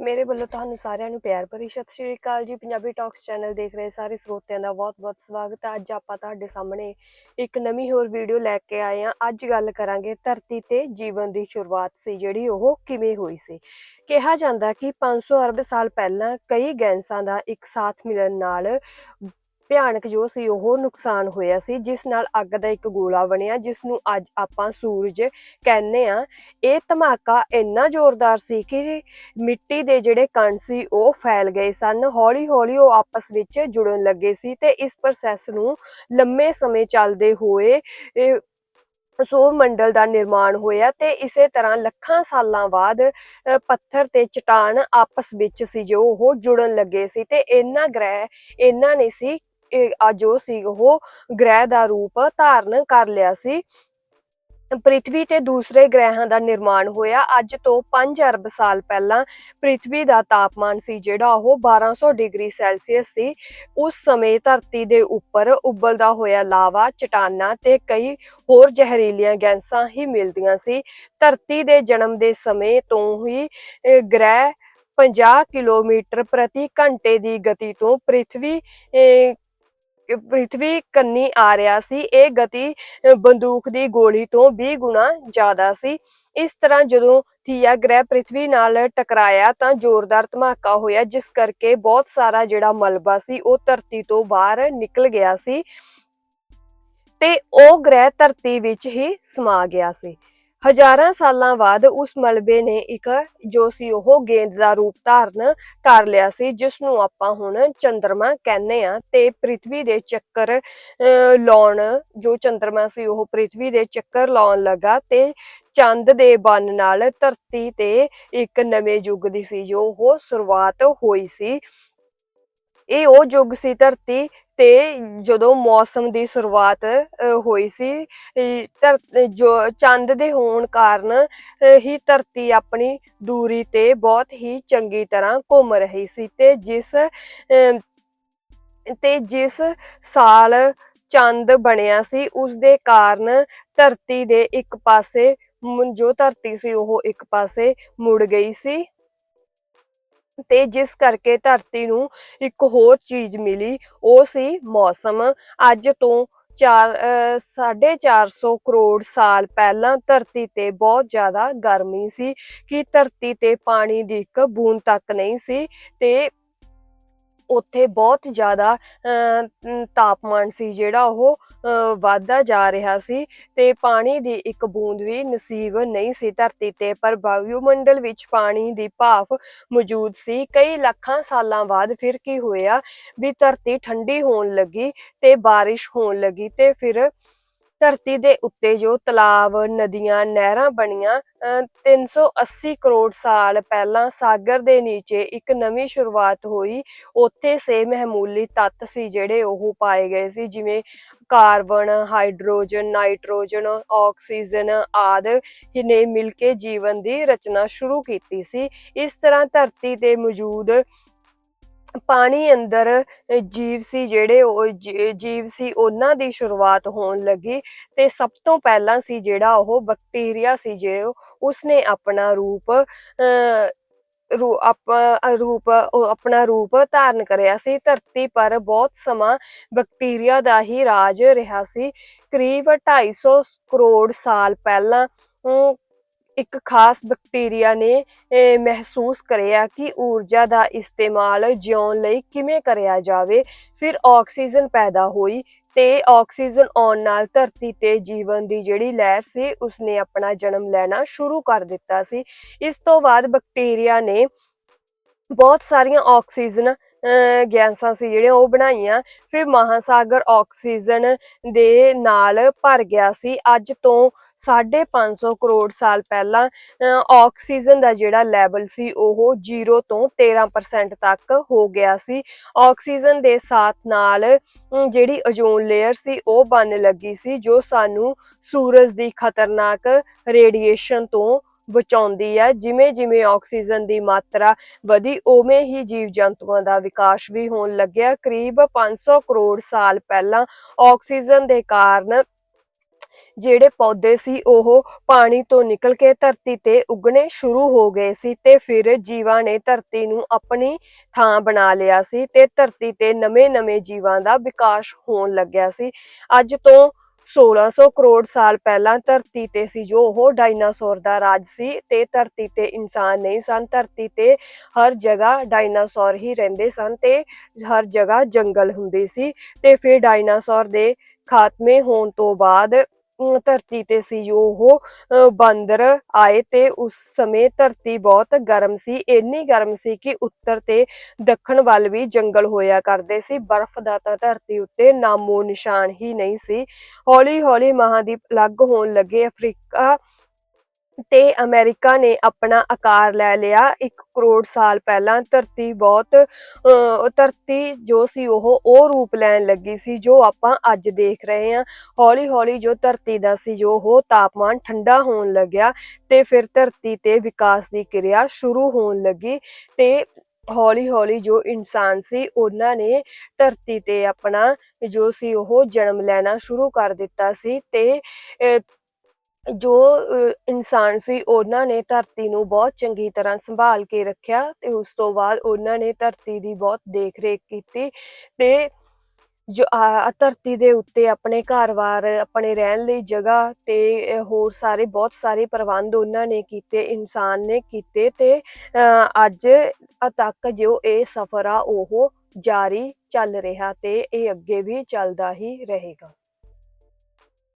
ਮੇਰੇ ਵੱਲੋਂ ਤੁਹਾਨੂੰ ਸਾਰਿਆਂ ਨੂੰ ਪਿਆਰ ਭਰੀ ਸਤਿ ਸ਼੍ਰੀ ਅਕਾਲ ਜੀ। ਪੰਜਾਬੀ ਟਾਕਸ ਚੈਨਲ ਦੇਖ ਰਹੇ ਸਾਰੇ ਸਰੋਤਿਆਂ ਦਾ ਬਹੁਤ-ਬਹੁਤ ਸਵਾਗਤ ਹੈ। ਅੱਜ ਆਪਾਂ ਤੁਹਾਡੇ ਸਾਹਮਣੇ ਇੱਕ ਨਵੀਂ ਹੋਰ ਵੀਡੀਓ ਲੈ ਕੇ ਆਏ ਹਾਂ। ਅੱਜ ਗੱਲ ਕਰਾਂਗੇ ਧਰਤੀ ਤੇ ਜੀਵਨ ਦੀ ਸ਼ੁਰੂਆਤ ਸੀ, ਜਿਹੜੀ ਉਹ ਕਿਵੇਂ ਹੋਈ ਸੀ। ਕਿਹਾ ਜਾਂਦਾ ਕਿ 500 ਅਰਬ ਸਾਲ ਪਹਿਲਾਂ ਕਈ ਗੈਸਾਂ ਦਾ ਇੱਕ ਸਾਥ ਮਿਲਣ ਨਾਲ ਭਿਆਨਕ ਜੋ ਸੀ, ਉਹ ਨੁਕਸਾਨ ਹੋਇਆ ਸੀ, ਜਿਸ ਨਾਲ ਅੱਗ ਦਾ ਇੱਕ ਗੋਲਾ ਬਣਿਆ, ਜਿਸ ਨੂੰ ਅੱਜ ਆਪਾਂ ਸੂਰਜ ਕਹਿੰਦੇ ਆ ਇਹ ਧਮਾਕਾ ਇੰਨਾ ਜ਼ੋਰਦਾਰ ਸੀ ਕਿ ਮਿੱਟੀ ਦੇ ਜਿਹੜੇ ਕਣ ਸੀ, ਉਹ ਫੈਲ ਗਏ ਸਨ। ਹੌਲੀ ਹੌਲੀ ਉਹ ਆਪਸ ਵਿੱਚ ਜੁੜਨ ਲੱਗੇ ਸੀ ਤੇ ਇਸ ਪ੍ਰੋਸੈਸ ਨੂੰ ਲੰਮੇ ਸਮੇਂ ਚੱਲਦੇ ਹੋਏ, ਇਹ ਸੌਰ ਮੰਡਲ ਦਾ ਨਿਰਮਾਣ ਹੋਇਆ ਤੇ ਇਸੇ ਤਰ੍ਹਾਂ ਲੱਖਾਂ ਸਾਲਾਂ ਬਾਅਦ ਪੱਥਰ ਤੇ ਚਟਾਨ ਆਪਸ ਵਿੱਚ ਸੀ ਜੋ ਉਹ ਜੁੜਨ ਲੱਗੇ ਸੀ ਤੇ ਇਹਨਾਂ ਗ੍ਰਹਿ ਇਹਨਾਂ ਨੇ ਸੀ ਇਹ ਆ ਜੋ ਸੀ ਉਹ ਗ੍ਰਹਿ ਦਾ ਰੂਪ ਧਾਰਨ ਕਰ ਲਿਆ ਸੀ। ਪ੍ਰਿਥਵੀ ਤੇ ਦੂਸਰੇ ਗ੍ਰਹਿਾਂ ਦਾ ਨਿਰਮਾਣ ਹੋਇਆ। ਅੱਜ ਤੋਂ 5 ਅਰਬ ਸਾਲ ਪਹਿਲਾਂ ਪ੍ਰਿਥਵੀ ਦਾ ਤਾਪਮਾਨ ਸੀ ਜਿਹੜਾ ਉਹ 1200 ਡਿਗਰੀ ਸੈਲਸੀਅਸ ਸੀ। ਉਸ ਸਮੇਂ ਧਰਤੀ ਦੇ ਉੱਪਰ ਉਬਲਦਾ ਹੋਇਆ ਲਾਵਾ ਚਟਾਨਾਂ ਤੇ ਕਈ ਹੋਰ ਜ਼ਹਿਰੀਲੀਆਂ ਗੈਸਾਂ ਹੀ ਮਿਲਦੀਆਂ ਸੀ। ਧਰਤੀ ਦੇ ਜਨਮ ਦੇ ਸਮੇਂ ਤੋਂ ਹੀ ਗ੍ਰਹਿ 50 ਕਿਲੋਮੀਟਰ ਪ੍ਰਤੀ ਘੰਟੇ ਦੀ ਗਤੀ ਤੋਂ ਪ੍ਰਿਥਵੀ ਅਹ, ਪ੍ਰਿਥਵੀ ਕੰਨੀ ਆ ਰਿਹਾ ਸੀ, ਇਹ ਗਤੀ ਬੰਦੂਕ ਦੀ ਗੋਲੀ ਤੋਂ 20 ਗੁਣਾ ਜ਼ਿਆਦਾ ਸੀ। ਇਸ ਤਰ੍ਹਾਂ ਜਦੋਂ ਥੀਆ ਗ੍ਰਹਿ ਪ੍ਰਿਥਵੀ ਨਾਲ ਟਕਰਾਇਆ ਤਾਂ ਜ਼ੋਰਦਾਰ ਧਮਾਕਾ ਹੋਇਆ, ਜਿਸ ਕਰਕੇ ਬਹੁਤ ਸਾਰਾ ਜਿਹੜਾ ਮਲਬਾ ਸੀ, ਉਹ ਧਰਤੀ ਤੋਂ ਬਾਹਰ ਨਿਕਲ ਗਿਆ ਸੀ ਤੇ ਉਹ ਗ੍ਰਹਿ ਧਰਤੀ ਵਿੱਚ ਹੀ ਸਮਾ ਗਿਆ ਸੀ। ਹਜ਼ਾਰਾਂ ਸਾਲਾਂ ਬਾਅਦ ਉਸ ਮਲਬੇ ਨੇ ਇੱਕ ਜੋ ਸੀ ਉਹ ਗੇਂਦ ਦਾ ਰੂਪ ਧਾਰਨ ਕਰ ਲਿਆ ਸੀ ਜਿਸ ਨੂੰ ਆਪਾਂ ਹੁਣ ਚੰ드ਰਮਾ ਕਹਿੰਦੇ ਆ ਤੇ ਪ੍ਰਿਥਵੀ ਦੇ ਚੱਕਰ ਅਹ, ਲਾਉਣ ਜੋ ਚੰ드ਰਮਾ ਸੀ ਉਹ ਪ੍ਰਿਥਵੀ ਦੇ ਚੱਕਰ ਲਾਉਣ ਲੱਗਾ ਤੇ ਚੰਦ ਦੇ ਬਨ ਨਾਲ ਧਰਤੀ ਤੇ ਇੱਕ ਨਵੇਂ ਯੁੱਗ ਦੀ ਸੀ ਜੋ ਉਹ ਸ਼ੁਰੂਆਤ ਹੋਈ ਸੀ। ਇਹ ਉਹ ਯੁੱਗ ਸੀ ਧਰਤੀ ਤੇ ਜਦੋਂ ਮੌਸਮ ਦੀ ਸ਼ੁਰੂਆਤ ਹੋਈ ਸੀ ਜੋ ਚੰਦ ਦੇ ਹੋਣ ਕਾਰਨ ਹੀ ਧਰਤੀ ਆਪਣੀ ਦੂਰੀ ਤੇ ਬਹੁਤ ਹੀ ਚੰਗੀ ਤਰ੍ਹਾਂ ਘੁੰਮ ਰਹੀ ਸੀ ਤੇ ਜਿਸ ਅਹ, ਤੇ ਜਿਸ ਸਾਲ ਚੰਦ ਬਣਿਆ ਸੀ ਉਸ ਦੇ ਕਾਰਨ ਧਰਤੀ ਦੇ ਇੱਕ ਪਾਸੇ ਜੋ ਧਰਤੀ ਸੀ ਉਹ ਇੱਕ ਪਾਸੇ ਮੁੜ ਗਈ ਸੀ। ਤੇ ਜਿਸ ਕਰਕੇ ਧਰਤੀ ਨੂੰ ਇੱਕ ਹੋਰ ਚੀਜ਼ ਮਿਲੀ ਉਹ ਸੀ ਮੌਸਮ। ਅੱਜ ਤੋਂ 4 450 ਕਰੋੜ ਸਾਲ ਪਹਿਲਾਂ ਧਰਤੀ ਤੇ ਬਹੁਤ ਜ਼ਿਆਦਾ ਗਰਮੀ ਸੀ ਕਿ ਧਰਤੀ ਤੇ ਪਾਣੀ ਦੀ ਇੱਕ ਬੂੰਦ ਤੱਕ ਨਹੀਂ ਸੀ ਤੇ ਉੱਥੇ ਬਹੁਤ ਜ਼ਿਆਦਾ ਅਹ, ਤਾਪਮਾਨ ਸੀ ਜਿਹੜਾ ਉਹ ਵਾਧਾ ਜਾ ਰਿਹਾ ਸੀ ਤੇ ਪਾਣੀ ਦੀ ਇੱਕ ਬੂੰਦ ਵੀ ਨਸੀਬ ਨਹੀਂ ਸੀ ਧਰਤੀ ਤੇ, ਪਰ ਵਾਯੂਮੰਡਲ ਵਿੱਚ ਪਾਣੀ ਦੀ ਭਾਫ ਮੌਜੂਦ ਸੀ। ਕਈ ਲੱਖਾਂ ਸਾਲਾਂ ਬਾਅਦ ਫਿਰ ਕੀ ਹੋਇਆ ਵੀ ਧਰਤੀ ਠੰਡੀ ਹੋਣ ਲੱਗੀ ਤੇ ਬਾਰਿਸ਼ ਹੋਣ ਲੱਗੀ ਤੇ ਫਿਰ ਧਰਤੀ ਦੇ ਉੱਤੇ ਜੋ ਤਲਾਬ, ਨਦੀਆਂ, ਨਹਿਰਾਂ ਬਣੀਆਂ 380 ਕਰੋੜ ਸਾਲ ਪਹਿਲਾਂ ਸਾਗਰ ਦੇ ਨੀਚੇ ਇੱਕ ਨਵੀਂ ਸ਼ੁਰੂਆਤ ਹੋਈ, ਉੱਥੇ ਸੇ ਮਹਿਮੂਲੀ ਤੱਤ ਸੀ ਜਿਹੜੇ ਉਹ ਪਾਏ ਗਏ ਸੀ, ਜਿਵੇਂ ਕਾਰਬਨ, ਹਾਈਡਰੋਜਨ, ਨਾਈਟ੍ਰੋਜਨ, ਆਕਸੀਜਨ ਆਦਿ ਨੇ ਮਿਲ ਕੇ ਜੀਵਨ ਦੀ ਰਚਨਾ ਸ਼ੁਰੂ ਕੀਤੀ ਸੀ। ਇਸ ਤਰ੍ਹਾਂ ਧਰਤੀ ਤੇ ਮੌਜੂਦ ਪਾਣੀ ਅੰਦਰ ਜੀਵ ਸੀ ਜਿਹੜੇ ਉਹ ਜੀਵ ਸੀ ਉਹਨਾਂ ਦੀ ਸ਼ੁਰੂਆਤ ਹੋਣ ਲੱਗੀ ਤੇ ਸਭ ਤੋਂ ਪਹਿਲਾਂ ਸੀ ਜਿਹੜਾ ਉਹ ਬੈਕਟੀਰੀਆ ਸੀ ਜੇ ਉਸਨੇ ਆਪਣਾ ਰੂਪ ਅਹ, ਰੂ ਆਪ- ਰੂਪ ਆਪਣਾ ਰੂਪ ਧਾਰਨ ਕਰਿਆ ਸੀ। ਧਰਤੀ ਪਰ ਬਹੁਤ ਸਮਾਂ ਬੈਕਟੀਰੀਆ ਦਾ ਹੀ ਰਾਜ ਰਿਹਾ ਸੀ। ਕਰੀਬ 250 ਕਰੋੜ ਸਾਲ ਪਹਿਲਾਂ ਅਮ, ਇੱਕ ਖਾਸ ਬੈਕਟੀਰੀਆ ਨੇ ਮਹਿਸੂਸ ਕਰਿਆ ਕਿ ਊਰਜਾ ਦਾ ਇਸਤੇਮਾਲ ਜਿਉਣ ਲਈ ਕਿਵੇਂ ਕਰਿਆ ਜਾਵੇ। ਫਿਰ ਆਕਸੀਜਨ ਪੈਦਾ ਹੋਈ ਤੇ ਆਕਸੀਜਨ ਆਉਣ ਨਾਲ ਧਰਤੀ ਤੇ ਜੀਵਨ ਦੀ ਜਿਹੜੀ ਲਹਿਰ ਸੀ ਉਸਨੇ ਆਪਣਾ ਜਨਮ ਲੈਣਾ ਸ਼ੁਰੂ ਕਰ ਦਿੱਤਾ ਸੀ। ਇਸ ਤੋਂ ਬਾਅਦ ਬੈਕਟੀਰੀਆ ਨੇ ਬਹੁਤ ਸਾਰੀਆਂ ਆਕਸੀਜਨ ਅਹ, ਗੈਸਾਂ ਸੀ ਜਿਹੜੀਆਂ ਉਹ ਬਣਾਈਆਂ। ਫਿਰ ਮਹਾਸਾਗਰ ਆਕਸੀਜਨ ਦੇ ਨਾਲ ਭਰ ਗਿਆ ਸੀ। ਅੱਜ ਤੋਂ 550 ਕਰੋੜ ਸਾਲ ਪਹਿਲਾਂ ਆਕਸੀਜਨ ਦਾ ਜਿਹੜਾ ਲੈਵਲ ਸੀ, ਉਹ 0 ਤੋਂ 13% ਤੱਕ ਹੋ ਗਿਆ ਸੀ। ਆਕਸੀਜਨ ਦੇ ਸਾਥ ਨਾਲ ਜਿਹੜੀ ਓਜ਼ੋਨ ਲੇਅਰ ਸੀ, ਉਹ ਬਣਨ ਲੱਗੀ ਸੀ, ਜੋ ਸਾਨੂੰ ਸੂਰਜ ਦੀ ਖਤਰਨਾਕ ਰੇਡੀਏਸ਼ਨ ਤੋਂ ਬਚਾਉਂਦੀ ਹੈ। ਜਿਵੇਂ ਜਿਵੇਂ ਆਕਸੀਜਨ ਦੀ ਮਾਤਰਾ ਵਧੀ, ਉਵੇਂ ਹੀ ਜੀਵ ਜੰਤੂਆਂ ਦਾ ਵਿਕਾਸ ਵੀ ਹੋਣ ਲੱਗਿਆ। ਕਰੀਬ 500 ਕਰੋੜ ਸਾਲ ਪਹਿਲਾਂ, ਆਕਸੀਜਨ ਦੇ ਕਾਰਨ ਜਿਹੜੇ ਪੌਦੇ ਸੀ ਉਹ ਪਾਣੀ ਤੋਂ ਨਿਕਲ ਕੇ ਧਰਤੀ ਤੇ ਉੱਗਣੇ ਸ਼ੁਰੂ ਹੋ ਗਏ ਸੀ ਤੇ ਫਿਰ ਜੀਵਾਂ ਨੇ ਧਰਤੀ ਨੂੰ ਆਪਣੀ ਥਾਂ ਬਣਾ ਲਿਆ ਸੀ ਤੇ ਧਰਤੀ ਤੇ ਨਵੇਂ-ਨਵੇਂ ਜੀਵਾਂ ਦਾ ਵਿਕਾਸ ਹੋਣ ਲੱਗਿਆ ਸੀ। ਅੱਜ ਤੋਂ 1600 ਕਰੋੜ ਸਾਲ ਪਹਿਲਾਂ ਧਰਤੀ ਤੇ ਸੀ ਜੋ ਉਹ ਡਾਇਨਾਸੌਰ ਦਾ ਰਾਜ ਸੀ ਤੇ ਧਰਤੀ ਤੇ ਇਨਸਾਨ ਨਹੀਂ ਸਨ। ਧਰਤੀ ਤੇ ਹਰ ਜਗ੍ਹਾ ਡਾਇਨਾਸੌਰ ਹੀ ਰਹਿੰਦੇ ਸਨ ਤੇ ਹਰ ਜਗ੍ਹਾ ਜੰਗਲ ਹੁੰਦੇ ਸੀ ਤੇ ਫਿਰ ਡਾਇਨਾਸੌਰ ਦੇ ਖਾਤਮੇ ਹੋਣ ਤੋਂ ਬਾਅਦ ਧਰਤੀ ਤੇ ਸੀ, ਉਹ ਬਾਂਦਰ ਆਏ ਤੇ ਉਸ ਸਮੇਂ ਧਰਤੀ ਬਹੁਤ ਗਰਮ ਸੀ, ਇੰਨੀ ਗਰਮ ਸੀ ਕਿ ਉੱਤਰ ਤੇ ਦੱਖਣ ਵੱਲ ਵੀ ਜੰਗਲ ਹੋਇਆ ਕਰਦੇ ਸੀ, ਬਰਫ਼ ਦਾ ਤਾਂ ਧਰਤੀ ਉੱਤੇ ਨਾਮੋ ਨਿਸ਼ਾਨ ਹੀ ਨਹੀਂ ਸੀ। ਹੌਲੀ ਹੌਲੀ ਮਹਾਦੀਪ ਅਲੱਗ ਹੋਣ ਲੱਗੇ, ਅਫਰੀਕਾ ਤੇ ਅਮਰੀਕਾ ਨੇ ਆਪਣਾ ਆਕਾਰ ਲੈ ਲਿਆ 1 ਕਰੋੜ ਸਾਲ ਪਹਿਲਾਂ। ਧਰਤੀ ਬਹੁਤ ਧਰਤੀ ਜੋ ਸੀ ਉਹ ਉਹ ਰੂਪ ਲੈਣ ਲੱਗੀ ਸੀ ਜੋ ਆਪਾਂ ਅੱਜ ਦੇਖ ਰਹੇ ਹਾਂ। ਹੌਲੀ ਹੌਲੀ ਜੋ ਧਰਤੀ ਦਾ ਸੀ ਜੋ ਉਹ ਤਾਪਮਾਨ ਠੰਡਾ ਹੋਣ ਲੱਗਿਆ ਤੇ ਫਿਰ ਧਰਤੀ ਤੇ ਵਿਕਾਸ ਦੀ ਕਿਰਿਆ ਸ਼ੁਰੂ ਹੋਣ ਲੱਗੀ ਤੇ ਹੌਲੀ ਹੌਲੀ ਜੋ ਇਨਸਾਨ ਸੀ ਉਹਨਾਂ ਨੇ ਧਰਤੀ ਤੇ ਆਪਣਾ ਜੋ ਸੀ ਉਹ ਜਨਮ ਲੈਣਾ ਸ਼ੁਰੂ ਕਰ ਦਿੱਤਾ ਸੀ ਤੇ ਅਹ, ਜੋ ਇਨਸਾਨ ਸੀ, ਉਹਨਾਂ ਨੇ ਧਰਤੀ ਨੂੰ ਬਹੁਤ ਚੰਗੀ ਤਰ੍ਹਾਂ ਸੰਭਾਲ ਕੇ ਰੱਖਿਆ ਤੇ ਉਸ ਤੋਂ ਬਾਅਦ ਉਹਨਾਂ ਨੇ ਧਰਤੀ ਦੀ ਬਹੁਤ ਦੇਖ-ਰੇਖ ਕੀਤੀ ਤੇ ਜੋ ਧਰਤੀ ਦੇ ਉੱਤੇ ਆਪਣੇ ਘਰ-ਬਾਰ, ਆਪਣੇ ਰਹਿਣ ਲਈ ਜਗ੍ਹਾ ਤੇ ਹੋਰ ਸਾਰੇ, ਬਹੁਤ ਸਾਰੇ ਪ੍ਰਬੰਧ ਉਹਨਾਂ ਨੇ ਕੀਤੇ, ਇਨਸਾਨ ਨੇ ਕੀਤੇ ਤੇ ਅੱਜ ਤੱਕ ਜੋ ਇਹ ਸਫ਼ਰ ਆ, ਉਹ ਜਾਰੀ ਚੱਲ ਰਿਹਾ ਤੇ ਇਹ ਅੱਗੇ ਵੀ ਚੱਲਦਾ ਹੀ ਰਹੇਗਾ।